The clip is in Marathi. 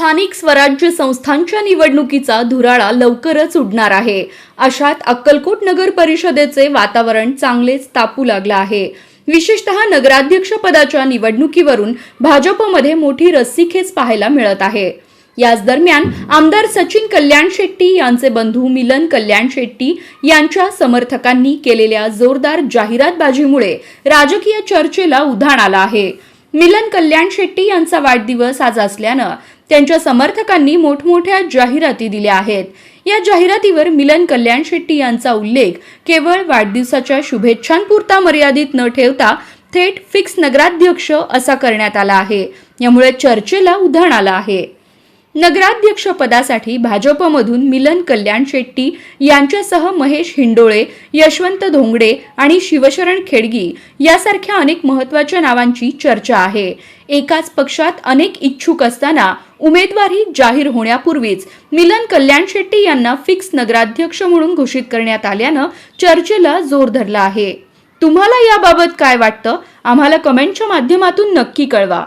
स्थानिक स्वराज्य संस्थांच्या निवडणुकीचा धुराळा लवकरच उडणार आहे. अशात अक्कलकोट नगर परिषदेचे वातावरण चांगलेच तापू लागलं आहे. विशेषतः नगराध्यक्ष पदाच्या निवडणुकीवरून भाजपमध्ये मोठी रस्सीखेच पाहायला मिळत आहे. याच दरम्यान आमदार सचिन कल्याण शेट्टी यांचे बंधू मिलन कल्याण शेट्टी यांच्या समर्थकांनी केलेल्या जोरदार जाहिरातबाजीमुळे राजकीय चर्चेला उधाण आलं आहे. मिलन कल्याण शेट्टी यांचा वाढदिवस आज असल्यानं त्यांच्या समर्थकांनी मोठमोठ्या जाहिराती दिल्या आहेत. या जाहिरातीवर मिलन कल्याण शेट्टी यांचा उल्लेख. केवळ वाढदिवसाच्या शुभेच्छांपुरता मर्यादित न ठेवता थेट फिक्स नगराध्यक्ष असा करण्यात आला आहे. यामुळे चर्चेला उधाण आलं आहे. नगराध्यक्षपदासाठी भाजपमधून मिलन कल्याण शेट्टी यांच्यासह महेश हिंडोळे यशवंत धोंगडे आणि शिवशरण खेडगी यासारख्या अनेक महत्त्वाच्या नावांची चर्चा आहे. एकाच पक्षात अनेक इच्छुक असताना उमेदवारी जाहीर होण्यापूर्वीच मिलन कल्याण शेट्टी यांना फिक्स नगराध्यक्ष म्हणून घोषित करण्यात आल्यानं चर्चेला जोर धरला आहे. तुम्हाला याबाबत काय वाटतं? आम्हाला कमेंटच्या माध्यमातून नक्की कळवा.